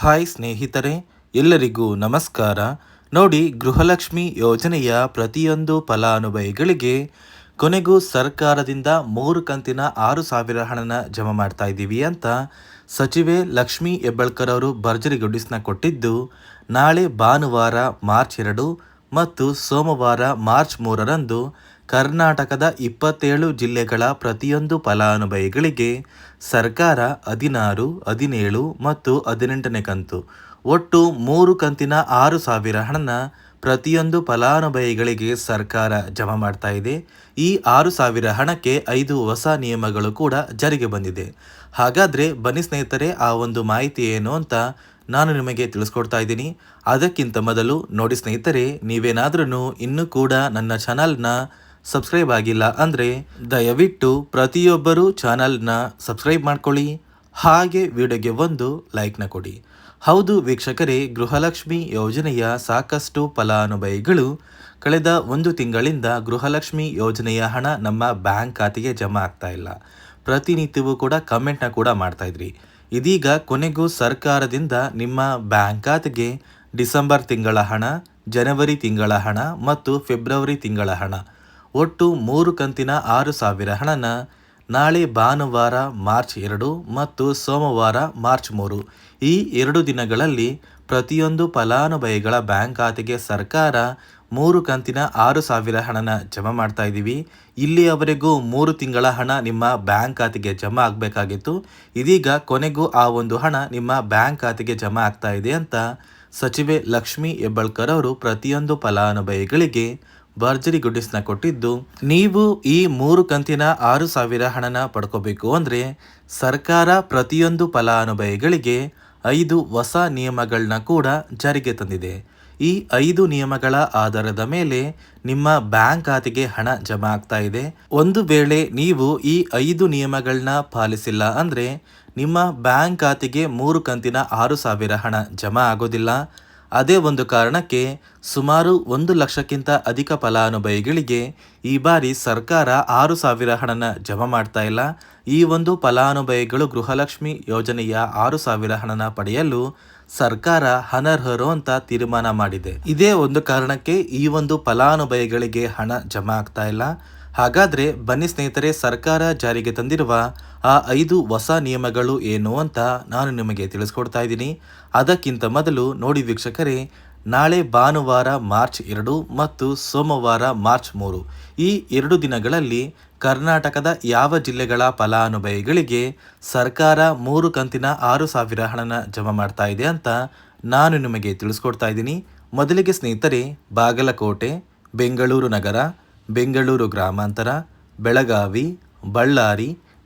Hi ಸ್ನೇಹಿತರೆ, ಎಲ್ಲರಿಗೂ ನಮಸ್ಕಾರ. ನೋಡಿ, ಗೃಹಲಕ್ಷ್ಮಿ ಯೋಜನೆಯ ಪ್ರತಿಯೊಂದು ಫಲಾನುಭವಿಗಳಿಗೆ ಕೊನೆಗೂ ಸರ್ಕಾರದಿಂದ ಮೂರು ಕಂತಿನ ಆರು ಸಾವಿರ ಹಣನ ಜಮಾ ಮಾಡ್ತಾ ಇದ್ದೀವಿ ಅಂತ ಸಚಿವೆ ಲಕ್ಷ್ಮಿ ಹೆಬ್ಬಳ್ಕರ್ ಅವರು ಭರ್ಜರಿ ಗುಡಿಸ್ನ ಕೊಟ್ಟಿದ್ದು, ನಾಳೆ ಭಾನುವಾರ ಮಾರ್ಚ್ ಎರಡು ಮತ್ತು ಸೋಮವಾರ ಮಾರ್ಚ್ ಮೂರರಂದು ಕರ್ನಾಟಕದ ಇಪ್ಪತ್ತೇಳು ಜಿಲ್ಲೆಗಳ ಪ್ರತಿಯೊಂದು ಫಲಾನುಭವಿಗಳಿಗೆ ಸರ್ಕಾರ ಹದಿನಾರು, ಹದಿನೇಳು ಮತ್ತು ಹದಿನೆಂಟನೇ ಕಂತು. ಒಟ್ಟು ಮೂರು ಕಂತಿನ ಆರು ಸಾವಿರ ಹಣನ ಪ್ರತಿಯೊಂದು ಫಲಾನುಭವಿಗಳಿಗೆ ಸರ್ಕಾರ ಜಮಾ ಮಾಡ್ತಾ ಇದೆ. ಈ ಆರು ಸಾವಿರ ಹಣಕ್ಕೆ ಐದು ಹೊಸ ನಿಯಮಗಳು ಕೂಡ ಜಾರಿಗೆ ಬಂದಿದೆ. ಹಾಗಾದರೆ ಬನ್ನಿ ಸ್ನೇಹಿತರೆ, ಆ ಒಂದು ಮಾಹಿತಿ ಏನು ಅಂತ ನಾನು ನಿಮಗೆ ತಿಳಿಸ್ಕೊಡ್ತಾ ಇದ್ದೀನಿ. ಅದಕ್ಕಿಂತ ಮೊದಲು ನೋಡಿ ಸ್ನೇಹಿತರೆ ನೀವೇನಾದ್ರೂ ಇನ್ನೂ ಕೂಡ ನನ್ನ ಚಾನಲ್ನ ಸಬ್ಸ್ಕ್ರೈಬ್ ಆಗಿಲ್ಲ ಅಂದರೆ ದಯವಿಟ್ಟು ಪ್ರತಿಯೊಬ್ಬರೂ ಚಾನಲ್ನ ಸಬ್ಸ್ಕ್ರೈಬ್ ಮಾಡ್ಕೊಳ್ಳಿ. ಹಾಗೆ ವಿಡಿಯೋಗೆ ಒಂದು ಲೈಕ್ನ ಕೊಡಿ. ಹೌದು ವೀಕ್ಷಕರೇ, ಗೃಹಲಕ್ಷ್ಮಿ ಯೋಜನೆಯ ಸಾಕಷ್ಟು ಫಲಾನುಭವಿಗಳು ಕಳೆದ ಒಂದು ತಿಂಗಳಿಂದ ಗೃಹಲಕ್ಷ್ಮಿ ಯೋಜನೆಯ ಹಣ ನಮ್ಮ ಬ್ಯಾಂಕ್ ಖಾತೆಗೆ ಜಮಾ ಆಗ್ತಾ ಇಲ್ಲ. ಪ್ರತಿನಿತ್ಯವೂ ಕೂಡ ಕಮೆಂಟ್ನ ಕೂಡ ಮಾಡ್ತಾ ಇದ್ರಿ. ಇದೀಗ ಕೊನೆಗೂ ಸರ್ಕಾರದಿಂದ ನಿಮ್ಮ ಬ್ಯಾಂಕ್ ಖಾತೆಗೆ ಡಿಸೆಂಬರ್ ತಿಂಗಳ ಹಣ, ಜನವರಿ ತಿಂಗಳ ಹಣ ಮತ್ತು ಫೆಬ್ರವರಿ ತಿಂಗಳ ಹಣ ಒಟ್ಟು ಮೂರು ಕಂತಿನ ಆರು ಸಾವಿರ ಹಣನ ನಾಳೆ ಭಾನುವಾರ ಮಾರ್ಚ್ ಎರಡು ಮತ್ತು ಸೋಮವಾರ ಮಾರ್ಚ್ ಮೂರು. ಈ ಎರಡು ದಿನಗಳಲ್ಲಿ ಪ್ರತಿಯೊಂದು ಫಲಾನುಭವಿಗಳ ಬ್ಯಾಂಕ್ ಖಾತೆಗೆ ಸರ್ಕಾರ ಮೂರು ಕಂತಿನ ಆರು ಸಾವಿರ ಹಣನ ಜಮಾ ಮಾಡ್ತಾ ಇದ್ದೀವಿ. ಇಲ್ಲಿಯವರೆಗೂ ಮೂರು ತಿಂಗಳ ಹಣ ನಿಮ್ಮ ಬ್ಯಾಂಕ್ ಖಾತೆಗೆ ಜಮಾ ಆಗಬೇಕಾಗಿತ್ತು. ಇದೀಗ ಕೊನೆಗೂ ಆ ಒಂದು ಹಣ ನಿಮ್ಮ ಬ್ಯಾಂಕ್ ಖಾತೆಗೆ ಜಮಾ ಆಗ್ತಾ ಇದೆ ಅಂತ ಸಚಿವೆ ಲಕ್ಷ್ಮಿ ಹೆಬ್ಬಳ್ಕರ್ ಅವರು ಪ್ರತಿಯೊಂದು ಫಲಾನುಭವಿಗಳಿಗೆ ಭರ್ಜರಿ ಗುಡ್ಡಿಸ್ನ ಕೊಟ್ಟಿದ್ದು. ನೀವು ಈ ಮೂರು ಕಂತಿನ ಆರು ಸಾವಿರ ಹಣನ ಪಡ್ಕೋಬೇಕು ಅಂದರೆ ಸರ್ಕಾರ ಪ್ರತಿಯೊಂದು ಫಲಾನುಭವಿಗಳಿಗೆ ಐದು ಹೊಸ ನಿಯಮಗಳನ್ನ ಕೂಡ ಜಾರಿಗೆ ತಂದಿದೆ. ಈ ಐದು ನಿಯಮಗಳ ಆಧಾರದ ಮೇಲೆ ನಿಮ್ಮ ಬ್ಯಾಂಕ್ ಖಾತೆಗೆ ಹಣ ಜಮಾ ಆಗ್ತಾ ಇದೆ. ಒಂದು ವೇಳೆ ನೀವು ಈ ಐದು ನಿಯಮಗಳನ್ನ ಪಾಲಿಸಿಲ್ಲ ಅಂದರೆ ನಿಮ್ಮ ಬ್ಯಾಂಕ್ ಖಾತೆಗೆ ಮೂರು ಕಂತಿನ ಆರು ಸಾವಿರ ಹಣ ಜಮಾ ಆಗೋದಿಲ್ಲ. ಅದೇ ಒಂದು ಕಾರಣಕ್ಕೆ ಸುಮಾರು ಒಂದು ಲಕ್ಷಕ್ಕಿಂತ ಅಧಿಕ ಫಲಾನುಭವಿಗಳಿಗೆ ಈ ಬಾರಿ ಸರ್ಕಾರ ಆರು ಸಾವಿರ ಹಣನ ಜಮಾ ಮಾಡ್ತಾ ಇಲ್ಲ. ಈ ಒಂದು ಫಲಾನುಭವಿಗಳು ಗೃಹಲಕ್ಷ್ಮಿ ಯೋಜನೆಯ ಆರು ಸಾವಿರ ಹಣನ ಪಡೆಯಲು ಸರ್ಕಾರ ಅನರ್ಹರು ಅಂತ ತೀರ್ಮಾನ ಮಾಡಿದೆ. ಇದೇ ಒಂದು ಕಾರಣಕ್ಕೆ ಈ ಒಂದು ಫಲಾನುಭವಿಗಳಿಗೆ ಹಣ ಜಮಾ ಆಗ್ತಾ ಇಲ್ಲ. ಹಾಗಾದ್ರೆ ಬನ್ನಿ ಸ್ನೇಹಿತರೆ, ಸರ್ಕಾರ ಜಾರಿಗೆ ತಂದಿರುವ ಆ ಐದು ಹೊಸ ನಿಯಮಗಳು ಏನು ಅಂತ ನಾನು ನಿಮಗೆ ತಿಳಿಸ್ಕೊಡ್ತಾ ಇದ್ದೀನಿ. ಅದಕ್ಕಿಂತ ಮೊದಲು ನೋಡಿ ವೀಕ್ಷಕರೇ, ನಾಳೆ ಭಾನುವಾರ ಮಾರ್ಚ್ ಎರಡು ಮತ್ತು ಸೋಮವಾರ ಮಾರ್ಚ್ ಮೂರು. ಈ ಎರಡು ದಿನಗಳಲ್ಲಿ ಕರ್ನಾಟಕದ ಯಾವ ಜಿಲ್ಲೆಗಳ ಫಲಾನುಭವಿಗಳಿಗೆ ಸರ್ಕಾರ ಮೂರು ಕಂತಿನ ಆರು ಸಾವಿರ ಹಣನ ಜಮಾ ಮಾಡ್ತಾ ಇದೆ ಅಂತ ನಾನು ನಿಮಗೆ ತಿಳಿಸ್ಕೊಡ್ತಾ ಇದ್ದೀನಿ. ಮೊದಲಿಗೆ ಸ್ನೇಹಿತರೆ, ಬಾಗಲಕೋಟೆ, ಬೆಂಗಳೂರು ನಗರ, ಬೆಂಗಳೂರು ಗ್ರಾಮಾಂತರ, ಬೆಳಗಾವಿ, ಬಳ್ಳಾರಿ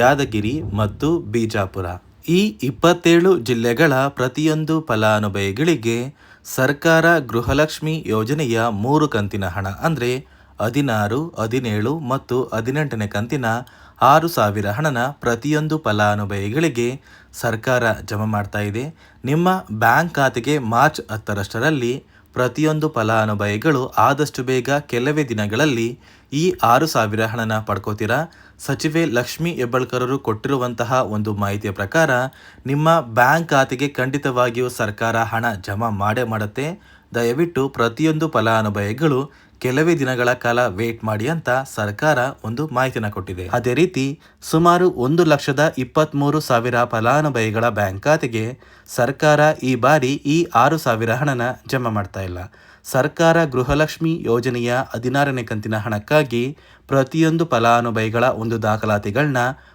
ಯಾದಗಿರಿ ಮತ್ತು ಬಿಜಾಪುರ. ಈ ಇಪ್ಪತ್ತೇಳು ಜಿಲ್ಲೆಗಳ ಪ್ರತಿಯೊಂದು ಫಲಾನುಭವಿಗಳಿಗೆ ಸರ್ಕಾರ ಗೃಹಲಕ್ಷ್ಮಿ ಯೋಜನೆಯ ಮೂರು ಕಂತಿನ ಹಣ, ಅಂದರೆ ಹದಿನಾರು, ಹದಿನೇಳು ಮತ್ತು ಹದಿನೆಂಟನೇ ಕಂತಿನ ಆರು ಸಾವಿರ ಹಣನ ಪ್ರತಿಯೊಂದು ಫಲಾನುಭವಿಗಳಿಗೆ ಸರ್ಕಾರ ಜಮಾ ಮಾಡ್ತಾ ಇದೆ. ನಿಮ್ಮ ಬ್ಯಾಂಕ್ ಖಾತೆಗೆ ಮಾರ್ಚ್ ಹತ್ತರಷ್ಟರಲ್ಲಿ ಪ್ರತಿಯೊಂದು ಫಲಾನುಭವಿಗಳು ಆದಷ್ಟು ಬೇಗ ಕೆಲವೇ ದಿನಗಳಲ್ಲಿ ಈ ಆರು ಸಾವಿರ ಹಣನ ಪಡ್ಕೋತೀರಾ? ಸಚಿವೆ ಲಕ್ಷ್ಮಿ ಹೆಬ್ಬಳ್ಕರರು ಕೊಟ್ಟಿರುವಂತಹ ಒಂದು ಮಾಹಿತಿಯ ಪ್ರಕಾರ, ನಿಮ್ಮ ಬ್ಯಾಂಕ್ ಖಾತೆಗೆ ಖಂಡಿತವಾಗಿಯೂ ಸರ್ಕಾರ ಹಣ ಜಮಾ ಮಾಡೇ ಮಾಡುತ್ತೆ. ದಯವಿಟ್ಟು ಪ್ರತಿಯೊಂದು ಫಲಾನುಭವಿಗಳು ಕೆಲವೇ ದಿನಗಳ ಕಾಲ ವೇಟ್ ಮಾಡಿ ಅಂತ ಸರ್ಕಾರ ಒಂದು ಮಾಹಿತಿನ ಕೊಟ್ಟಿದೆ. ಅದೇ ರೀತಿ, ಸುಮಾರು ಒಂದು ಲಕ್ಷದ ಇಪ್ಪತ್ತ್ಮೂರು ಸಾವಿರ ಫಲಾನುಭವಿಗಳ ಬ್ಯಾಂಕ್ ಖಾತೆಗೆ ಸರ್ಕಾರ ಈ ಬಾರಿ ಈ ಆರು ಸಾವಿರ ಹಣನ ಜಮಾ ಮಾಡ್ತಾ ಇಲ್ಲ. ಸರ್ಕಾರ ಗೃಹಲಕ್ಷ್ಮಿ ಯೋಜನೆಯ ಹದಿನಾರನೇ ಕಂತಿನ ಹಣಕ್ಕಾಗಿ ಪ್ರತಿಯೊಂದು ಫಲಾನುಭವಿಗಳ ಒಂದು ದಾಖಲಾತಿಗಳನ್ನ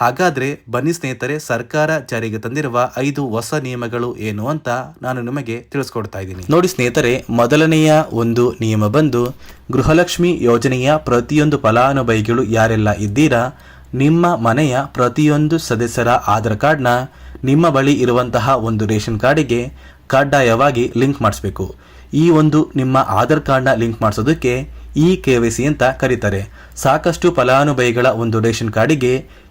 ಹಾಗಾದರೆ ಬನ್ನಿ ಸ್ನೇಹಿತರೆ, ಸರ್ಕಾರ ಜಾರಿಗೆ ತಂದಿರುವ ಐದು ಹೊಸ ನಿಯಮಗಳು ಏನು ಅಂತ ನಾನು ನಿಮಗೆ ತಿಳಿಸ್ಕೊಡ್ತಾ ಇದ್ದೀನಿ. ನೋಡಿ ಸ್ನೇಹಿತರೆ, ಮೊದಲನೆಯ ಒಂದು ನಿಯಮ ಬಂದು, ಗೃಹಲಕ್ಷ್ಮಿ ಯೋಜನೆಯ ಪ್ರತಿಯೊಂದು ಫಲಾನುಭವಿಗಳು ಯಾರೆಲ್ಲ ಇದ್ದೀರಾ, ನಿಮ್ಮ ಮನೆಯ ಪ್ರತಿಯೊಂದು ಸದಸ್ಯರ ಆಧಾರ್ ಕಾರ್ಡ್ನ ನಿಮ್ಮ ಬಳಿ ಇರುವಂತಹ ಒಂದು ರೇಷನ್ ಕಾರ್ಡಿಗೆ ಕಡ್ಡಾಯವಾಗಿ ಲಿಂಕ್ ಮಾಡಿಸ್ಬೇಕು. ಈ ಒಂದು ನಿಮ್ಮ ಆಧಾರ್ ಕಾರ್ಡ್ನ ಲಿಂಕ್ ಮಾಡಿಸೋದಕ್ಕೆ ಇ ಕೆ ವೈ ಸಿ ಅಂತ ಕರೀತಾರೆ. ಸಾಕಷ್ಟು ಫಲಾನುಭವಿಗಳ ಒಂದು ರೇಷನ್ ಕಾರ್ಡಿಗೆ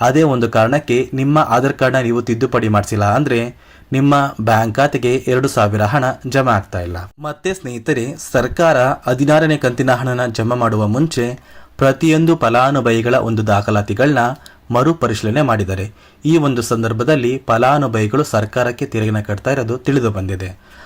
ಅದೇ ಒಂದು ಕಾರಣಕ್ಕೆ ನಿಮ್ಮ ಆಧಾರ್ ಕಾರ್ಡ್ನ ನೀವು ತಿದ್ದುಪಡಿ ಮಾಡಿಸಿಲ್ಲ ಅಂದರೆ ನಿಮ್ಮ ಬ್ಯಾಂಕ್ ಖಾತೆಗೆ ಎರಡು ಸಾವಿರ ಹಣ ಜಮಾ ಆಗ್ತಾ ಇಲ್ಲ. ಮತ್ತೆ ಸ್ನೇಹಿತರೆ, ಸರ್ಕಾರ ಹದಿನಾರನೇ ಕಂತಿನ ಹಣನ ಜಮಾ ಮಾಡುವ ಮುಂಚೆ ಪ್ರತಿಯೊಂದು ಫಲಾನುಭವಿಗಳ ಒಂದು ದಾಖಲಾತಿಗಳನ್ನ ಮರುಪರಿಶೀಲನೆ ಮಾಡಿದ್ದಾರೆ. ಈ ಒಂದು ಸಂದರ್ಭದಲ್ಲಿ ಫಲಾನುಭವಿಗಳು ಸರ್ಕಾರಕ್ಕೆ ತೆರಿಗೆನ ಕಟ್ತಾ ಇರೋದು ತಿಳಿದು ಬಂದಿದೆ.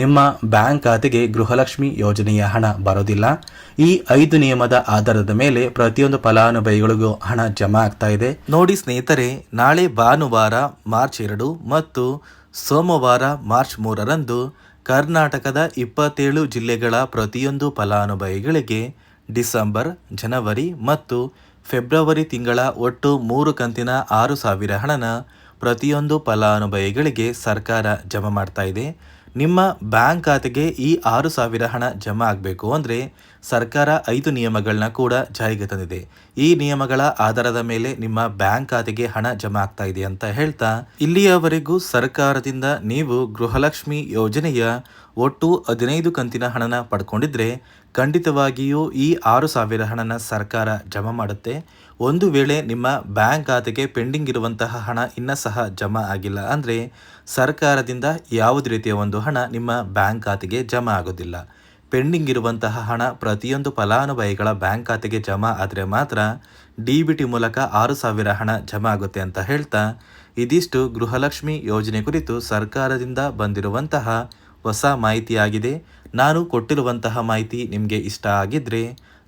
ನಿಮ್ಮ ಬ್ಯಾಂಕ್ ಖಾತೆಗೆ ಗೃಹಲಕ್ಷ್ಮಿ ಯೋಜನೆಯ ಹಣ ಬರೋದಿಲ್ಲ. ಈ ಐದು ನಿಯಮದ ಆಧಾರದ ಮೇಲೆ ಪ್ರತಿಯೊಂದು ಫಲಾನುಭವಿಗಳಿಗೂ ಹಣ ಜಮಾ ಆಗ್ತಾ ಇದೆ. ನೋಡಿ ಸ್ನೇಹಿತರೆ, ನಾಳೆ ಭಾನುವಾರ ಮಾರ್ಚ್ ಎರಡು ಮತ್ತು ಸೋಮವಾರ ಮಾರ್ಚ್ ಮೂರರಂದು ಕರ್ನಾಟಕದ ಇಪ್ಪತ್ತೇಳು ಜಿಲ್ಲೆಗಳ ಪ್ರತಿಯೊಂದು ಫಲಾನುಭವಿಗಳಿಗೆ ಡಿಸೆಂಬರ್, ಜನವರಿ ಮತ್ತು ಫೆಬ್ರವರಿ ತಿಂಗಳ ಒಟ್ಟು ಮೂರು ಕಂತಿನ ಆರು ಸಾವಿರ ಹಣನ ಪ್ರತಿಯೊಂದು ಫಲಾನುಭವಿಗಳಿಗೆ ಸರ್ಕಾರ ಜಮಾ ಮಾಡ್ತಾ ಇದೆ. ನಿಮ್ಮ ಬ್ಯಾಂಕ್ ಖಾತೆಗೆ ಈ ಆರು ಸಾವಿರ ಹಣ ಜಮಾ ಆಗಬೇಕು ಅಂದರೆ ಸರ್ಕಾರ ಐದು ನಿಯಮಗಳನ್ನ ಕೂಡ ಜಾರಿಗೆ ತಂದಿದೆ. ಈ ನಿಯಮಗಳ ಆಧಾರದ ಮೇಲೆ ನಿಮ್ಮ ಬ್ಯಾಂಕ್ ಖಾತೆಗೆ ಹಣ ಜಮಾ ಆಗ್ತಾ ಇದೆ ಅಂತ ಹೇಳ್ತಾ, ಇಲ್ಲಿಯವರೆಗೂ ಸರ್ಕಾರದಿಂದ ನೀವು ಗೃಹಲಕ್ಷ್ಮಿ ಯೋಜನೆಯ ಒಟ್ಟು ಹದಿನೈದು ಕಂತಿನ ಹಣನ ಪಡ್ಕೊಂಡಿದ್ರೆ ಖಂಡಿತವಾಗಿಯೂ ಈ ಆರು ಸಾವಿರ ಹಣನ ಸರ್ಕಾರ ಜಮಾ ಮಾಡುತ್ತೆ. ಒಂದು ವೇಳೆ ನಿಮ್ಮ ಬ್ಯಾಂಕ್ ಖಾತೆಗೆ ಪೆಂಡಿಂಗ್ ಇರುವಂತಹ ಹಣ ಇನ್ನೂ ಸಹ ಜಮಾ ಆಗಿಲ್ಲ ಅಂದರೆ ಸರ್ಕಾರದಿಂದ ಯಾವುದೇ ರೀತಿಯ ಒಂದು ಹಣ ನಿಮ್ಮ ಬ್ಯಾಂಕ್ ಖಾತೆಗೆ ಜಮಾ ಆಗೋದಿಲ್ಲ. ಪೆಂಡಿಂಗ್ ಇರುವಂತಹ ಹಣ ಪ್ರತಿಯೊಂದು ಫಲಾನುಭವಿಗಳ ಬ್ಯಾಂಕ್ ಖಾತೆಗೆ ಜಮಾ ಆದರೆ ಮಾತ್ರ ಡಿ ಬಿ ಟಿ ಮೂಲಕ ಆರು ಸಾವಿರ ಹಣ ಜಮಾ ಆಗುತ್ತೆ ಅಂತ ಹೇಳ್ತಾ ಇದಿಷ್ಟು ಗೃಹಲಕ್ಷ್ಮಿ ಯೋಜನೆ ಕುರಿತು ಸರ್ಕಾರದಿಂದ ಬಂದಿರುವಂತಹ ಹೊಸ ಮಾಹಿತಿಯಾಗಿದೆ. ನಾನು ಕೊಟ್ಟಿರುವಂತಹ ಮಾಹಿತಿ ನಿಮಗೆ ಇಷ್ಟ ಆಗಿದ್ದರೆ